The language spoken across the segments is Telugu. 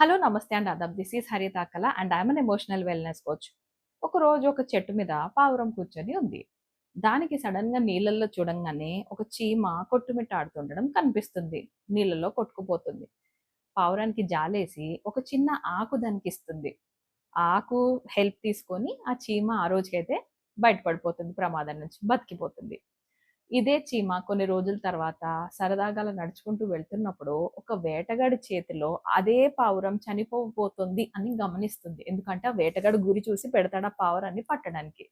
హలో నమస్తే and అదబ్. This is Harithakala and I'm an emotional wellness coach. ఒక రోజు ఒక చెట్టు మీద పావురం కూర్చొని ఉంది. దానికి సడన్గా నీళ్ళల్లో చూడంగానే ఒక చీమ కొట్టుమిట్టాడుతుండడం కనిపిస్తుంది. నీళ్ళలో కొట్టుకుపోతుంది. పావురానికి జాలేసి ఒక చిన్న ఆకు దానికి ఇస్తుంది ఆ ఆకు హెల్ప్ తీసుకొని ఆ చీమ ఆ రోజుకైతే బయటపడిపోతుంది ప్రమాదం నుంచి బతికిపోతుంది. ఇదే చీమ కొన్ని రోజుల తర్వాత సరదాగా అలా నడుచుకుంటూ వెళ్తున్నప్పుడు ఒక వేటగాడి చేతిలో అదే పావురం చనిపోబోతుంది అని గమనిస్తుంది. ఎందుకంటే ఆ వేటగాడు గురి చూసి పెడతాడు ఆ పావురాన్ని పట్టడానికి.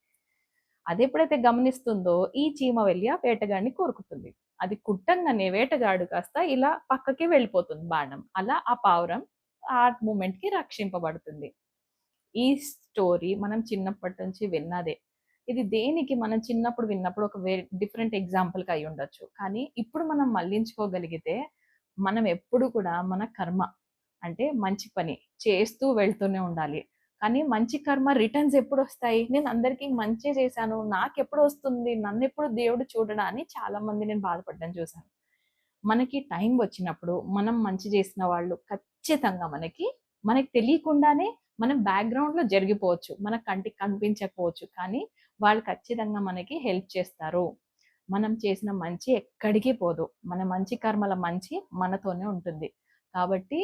అది ఎప్పుడైతే గమనిస్తుందో ఈ చీమ వెళ్ళి ఆ వేటగాడిని కోరుకుతుంది. అది కుట్టంగానే వేటగాడు కాస్త ఇలా పక్కకి వెళ్ళిపోతుంది బాణం. అలా ఆ పావురం ఆ మూమెంట్కి రక్షింపబడుతుంది. ఈ స్టోరీ మనం చిన్నప్పటి నుంచి విన్నదే. ఇది దేనికి మనం చిన్నప్పుడు విన్నప్పుడు ఒక వే డిఫరెంట్ ఎగ్జాంపుల్కి అయి ఉండొచ్చు. కానీ ఇప్పుడు మనం మళ్ళించుకోగలిగితే మనం ఎప్పుడు కూడా మన కర్మ అంటే మంచి పని చేస్తూ వెళ్తూనే ఉండాలి. కానీ మంచి కర్మ రిటర్న్స్ ఎప్పుడు వస్తాయి నేను అందరికీ మంచి చేశాను నాకు ఎప్పుడు వస్తుంది నన్ను ఎప్పుడు దేవుడు చూడడా అని చాలా మంది నేను బాధపడడం చూశాను. మనకి టైం వచ్చినప్పుడు మనం మంచి చేసిన వాళ్ళు ఖచ్చితంగా మనకి మనకి తెలియకుండానే మన బ్యాక్గ్రౌండ్లో లో జరిగిపోవచ్చు. మన కంటికి కనిపించకపోవచ్చు. కానీ వాళ్ళు ఖచ్చితంగా మనకి హెల్ప్ చేస్తారు. మనం చేసిన మంచి ఎక్కడికి పోదు. మన మంచి కర్మల మంచి మనతోనే ఉంటుంది. కాబట్టి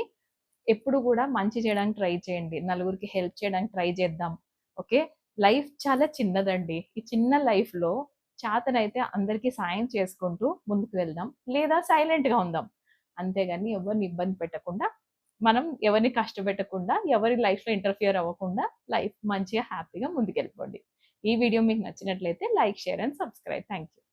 ఎప్పుడు కూడా మంచి చేయడానికి ట్రై చేయండి. నలుగురికి హెల్ప్ చేయడానికి ట్రై చేద్దాం. ఓకే? లైఫ్ చాలా చిన్నదండి. ఈ చిన్న లైఫ్లో చేతనైతే అందరికీ సాయం చేసుకుంటూ ముందుకు వెళ్దాం. లేదా సైలెంట్గా ఉందాం. అంతేగాని ఎవరిని ఇబ్బంది పెట్టకుండా మనం ఎవరిని కష్టపెట్టకుండా ఎవరి లైఫ్లో ఇంటర్ఫియర్ అవ్వకుండా లైఫ్ మంచిగా హ్యాపీగా ముందుకెళ్ళిపోండి. ఈ వీడియో మీకు నచ్చినట్లయితే like share and subscribe. Thank you